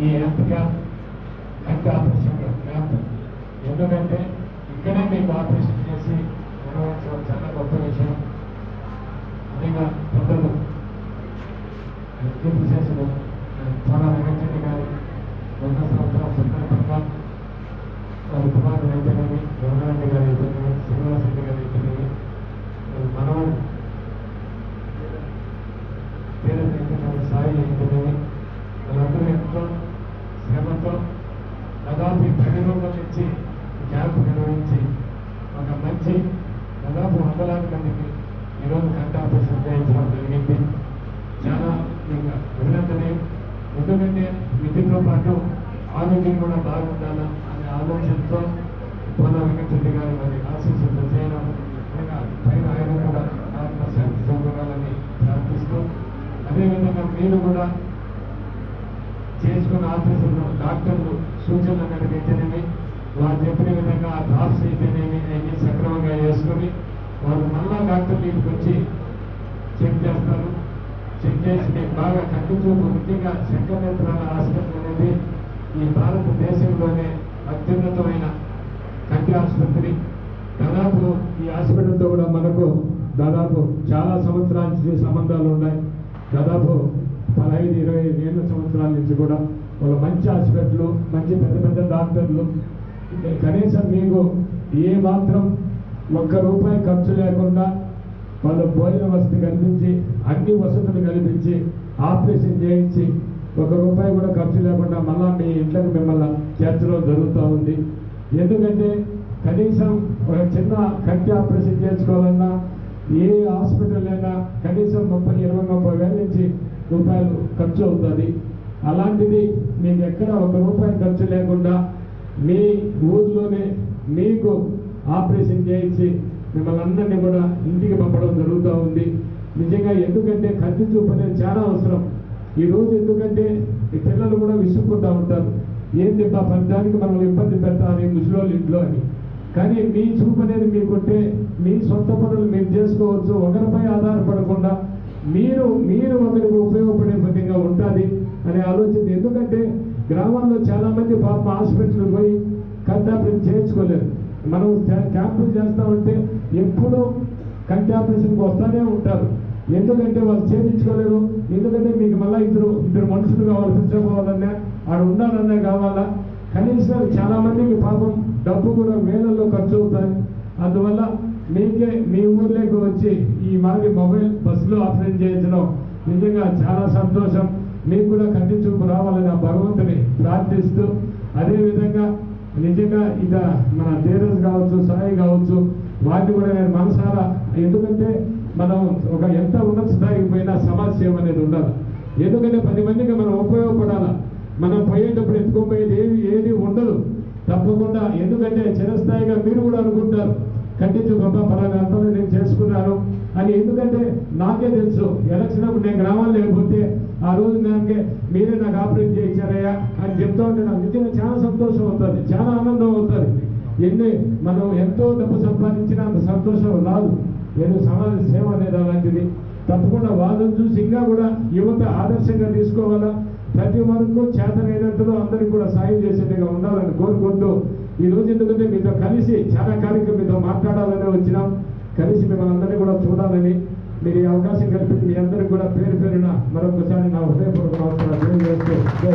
ఈ యాప్గా camp operation app ఎందుకంటే ఇక్కడే మీకు ఆపరేషన్ చేసి నిర్వహించడం చాలా గొప్ప విషయం. అదేగా పెద్దలు కీర్తి చేసిన చాలా వెంకటరెడ్డి గారు వంద సంవత్సరాల సందర్భంగా వారి కుమారుడు అయితేనేమి రమణారెడ్డి గారు అయితేనేమి శ్రీనివాస్ రెడ్డి గారు అయితేనేమి వారి మనవడు పేరెంట్ అయితేనేమి సాయి అయితేనేమి వాళ్ళందరూ ఎంతో శ్రమతో దాదాపు ఈ పది రోజుల నుంచి క్యాంప్ నిర్వహించి ఒక దాదాపు వందలాది మందికి ఈరోజు కంట ఆపరేషన్ జరిగింది. చాలా ఇంకా అభినందనే. ఎందుకంటే విద్యతో పాటు ఆరోగ్యం కూడా బాగుండాలా అనే ఆలోచనతో పొన్న వెంకటరెడ్డి గారు మరి ఆశీస్సులు చేయడం పైన ఆయన కూడా ఆత్మశాంతి చూడాలని ప్రార్థిస్తూ అదేవిధంగా మీరు కూడా చేసుకున్న ఆఫీసుల్లో డాక్టర్లు సూచనలు అనేది వారు చెప్పిన విధంగా ఆ డ్రాప్స్ అయితేనేమి సక్రమంగా వేసుకొని వారు మళ్ళా డాక్టర్ ఇంటికి వచ్చి చెక్ చేస్తారు. చెక్ చేసి మీకు బాగా కంటి చూపు ముఖ్యంగా శంకరనేత్రాల ఆసుపత్రి అనేది ఈ భారతదేశంలోనే అత్యున్నతమైన కంటి ఆసుపత్రి. దాదాపు ఈ హాస్పిటల్తో కూడా మనకు దాదాపు చాలా సంవత్సరాల నుంచి సంబంధాలు ఉన్నాయి. దాదాపు పదహైదు ఇరవై ఐదు ఏళ్ళ సంవత్సరాల నుంచి కూడా వాళ్ళ మంచి హాస్పిటల్ మంచి పెద్ద పెద్ద డాక్టర్లు కనీసం మీకు ఏ మాత్రం ఒక్క రూపాయి ఖర్చు లేకుండా వాళ్ళ భోజన వసతి కల్పించి అన్ని వసతులు కల్పించి ఆపరేషన్ చేయించి ఒక రూపాయి కూడా ఖర్చు లేకుండా మళ్ళా మీ ఇంట్లోకి మిమ్మల్ని చేర్చడం జరుగుతూ ఉంది. ఎందుకంటే కనీసం ఒక చిన్న కంటి ఆపరేషన్ చేసుకోవాలన్నా ఏ హాస్పిటల్ అయినా కనీసం ముప్పై ఇరవై ముప్పై వేల నుంచి రూపాయలు ఖర్చు అవుతుంది. అలాంటిది మీకు ఎక్కడ ఒక రూపాయి ఖర్చు లేకుండా మీ ఊర్లోనే మీకు ఆపరేషన్ చేయించి మిమ్మల్ని అందరినీ కూడా ఇంటికి పంపడం జరుగుతూ ఉంది. నిజంగా ఎందుకంటే కంటి చూపు అనేది చాలా అవసరం. ఈ రోజు ఎందుకంటే ఈ పిల్లలు కూడా విసుక్కుంటూ ఉంటారు. ఏంటి చెప్పా పద్దానికి మనం ఇబ్బంది పెడతామని ముసలోళ్ళు ఇంట్లో అని. కానీ మీ చూపు అనేది మీకుంటే మీ సొంత పనులు మీరు చేసుకోవచ్చు. ఒకరిపై ఆధారపడకుండా మీరు మీరు ఒకరికి ఉపయోగపడే విధంగా ఉంటుంది అనే ఆలోచన. ఎందుకంటే గ్రామాల్లో చాలా మంది పాప హాస్పిటల్ పోయి కంటాపరేషన్ చేయించుకోలేరు. మనం క్యాంపులు చేస్తామంటే ఎప్పుడూ కంటాపరేషన్కి వస్తూనే ఉంటారు. ఎందుకంటే వాళ్ళు చేయించుకోలేరు. ఎందుకంటే మీకు మళ్ళీ ఇద్దరు ఇద్దరు మనుషులు కావాలి పిలుచుకోవాలన్నా ఆడ ఉండాలన్నా కావాలా. కనీసం చాలా మందికి పాపం డబ్బు కూడా వేలల్లో ఖర్చు అవుతాయి. అందువల్ల మీకే మీ ఊర్లోకి వచ్చి ఈ మాది మొబైల్ బస్సులో ఆపరేషన్ చేయించడం నిజంగా చాలా సంతోషం. మీకు కూడా కంటి చూపు రావాలని ఆ ప్రార్థిస్తూ అదేవిధంగా నిజంగా ఇక మన ధీరజ్ కావచ్చు సాయి కావచ్చు వాటిని కూడా నేను మనసారా ఎందుకంటే మనం ఒక ఎంత ఉన్నత స్థాయికి పోయినా సమాజ సేవ అనేది ఉండాలి. ఎందుకంటే పది మందికి మనం ఉపయోగపడాలా? మనం పోయేటప్పుడు ఎత్తుకుపోయేది ఏది ఏది ఉండదు. తప్పకుండా ఎందుకంటే చిరస్థాయిగా మీరు కూడా అనుకుంటారు. కట్టించు బాబా పలానా అంతా నేను చేసుకున్నాను. అని ఎందుకంటే నాకే తెలుసు. ఎలక్షన్ అప్పుడు నేను గ్రామాలు లేకపోతే ఆ రోజు నాకే మీరే నాకు ఆపరేట్ చేయించారయ్యా అని చెప్తా ఉంటే నాకు నిజంగా చాలా సంతోషం అవుతుంది చాలా ఆనందం అవుతుంది. ఎన్ని మనం ఎంతో డబ్బు సంపాదించినా అంత సంతోషం రాదు. నేను సమాజ సేవ అనేది అలాంటిది. తప్పకుండా వాళ్ళని చూసి ఇంకా కూడా యువత ఆదర్శంగా తీసుకోవాలా? ప్రతి వరకు చేతనైనంతలో అందరికి కూడా సాయం చేసేట్టుగా ఉండాలని కోరుకుంటూ ఈ రోజు ఎందుకంటే మీతో కలిసి చాలా కార్యక్రమం మీతో మాట్లాడాలని వచ్చినాం. కలిసి మిమ్మల్ని అందరినీ కూడా చూడాలని మీరు ఈ అవకాశం కల్పించి మీ అందరికి కూడా పేరు పేరున మరొకసారి నా హృదయపూర్వక నమస్కారాలు తెలియజేస్తూ